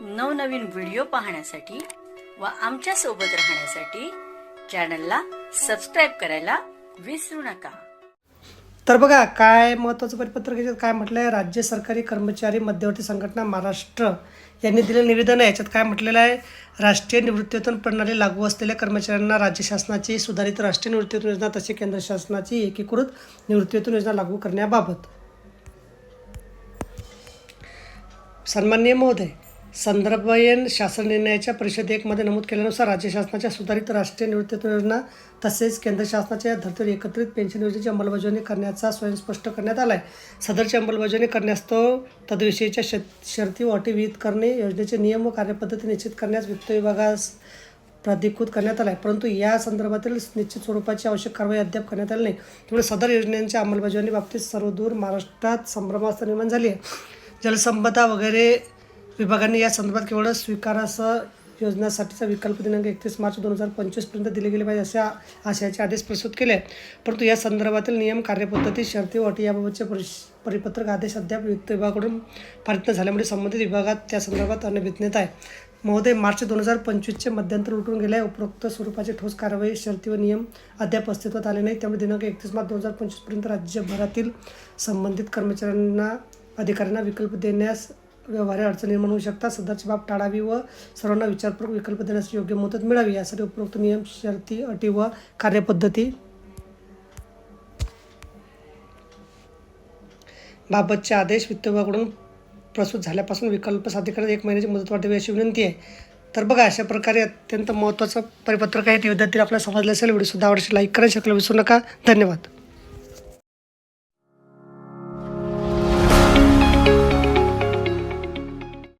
नवनवीन व्हिडिओ पाहण्यासाठी व आमच्यासोबत राहण्यासाठी चॅनलला सबस्क्राईब करायला विसरू नका. तर बघा काय महत्त्वाचं परिपत्रक याच्यात काय म्हटलं आहे राज्य सरकारी कर्मचारी मध्यवर्ती संघटना महाराष्ट्र यांनी दिलेलं निवेदन आहे. याच्यात काय म्हटलेलं आहे? राष्ट्रीय निवृत्तीवेतन प्रणाली लागू असलेल्या कर्मचाऱ्यांना राज्य शासनाची सुधारित राष्ट्रीय निवृत्तीवेतन योजना तसे केंद्र शासनाची एकीकृत निवृत्तीवेतन योजना लागू करण्याबाबत. सन्माननीय महोदय संदर्भयन शासन निर्णयाच्या परिषद एकमध्ये नमूद केल्यानुसार राज्य शासनाच्या सुधारित राष्ट्रीय निवृत्ती योजना तसेच केंद्र शासनाच्या धर्तीवर एकत्रित पेन्शन योजनेची अंमलबजावणी करण्याचा स्वयं स्पष्ट करण्यात आला आहे सदरची अंमलबजावणी करण्यास्तव तद्विषयीच्या श शर्ती व अटी विहित करणे योजनेचे नियम व कार्यपद्धती निश्चित करण्यास वित्त विभागास प्राधिकृत करण्यात आला आहे परंतु या संदर्भातील निश्चित स्वरूपाची आवश्यक कारवाई अद्याप करण्यात आली नाही. त्यामुळे सदर योजनेच्या अंमलबजावणी बाबतीत सर्वदूर महाराष्ट्रात संभ्रमावस्था निर्माण झाली आहे. जलसंपदा वगैरे विभागाने या संदर्भात केवळ स्वीकारासह योजनासाठीचा विकल्प दिनांक एकतीस मार्च दोन हजार पंचवीसपर्यंत दिले गेले पाहिजे अशा आशयाचे आदेश प्रस्तुत केले. परंतु या संदर्भातील नियम कार्यपद्धती शर्ती अटी याबाबतचे परिश परिपत्रक आदेश अद्याप वित्त विभागाकडून पारित झाल्यामुळे संबंधित विभागात त्या संदर्भात अनभिज्ञत आहे. महोदय मार्च दोन हजार पंचवीसचे मध्यंतर उठून गेले आहे उपरोक्त स्वरूपाचे ठोस कारवाई शर्ती व नियम अद्याप अस्तित्वात आले नाही त्यामुळे दिनांक एकतीस मार्च दोन हजार पंचवीसपर्यंत राज्यभरातील संबंधित कर्मचाऱ्यांना अधिकाऱ्यांना विकल्प देण्यास व्यवहारी अडचण निर्माण होऊ शकतात. सदरची बाब टाळावी व सर्वांना विचारपूर्वक विकल्प देण्यास योग्य मदत मिळावी. यासाठी उपरोक्त नियम शर्ती अटी व कार्यपद्धती बाबतचे आदेश वित्त विभागाकडून प्रस्तुत झाल्यापासून विकल्प सादरीकरणात एक महिन्याची मदत वाटावी अशी विनंती आहे. तर बघा अशा प्रकारे अत्यंत महत्त्वाचं परिपत्रक आहे. ते विद्यार्थी आपल्याला समजलं असेल व्हिडिओ सुद्धा आवडશે लाईक करा शकलं विसरू नका. धन्यवाद.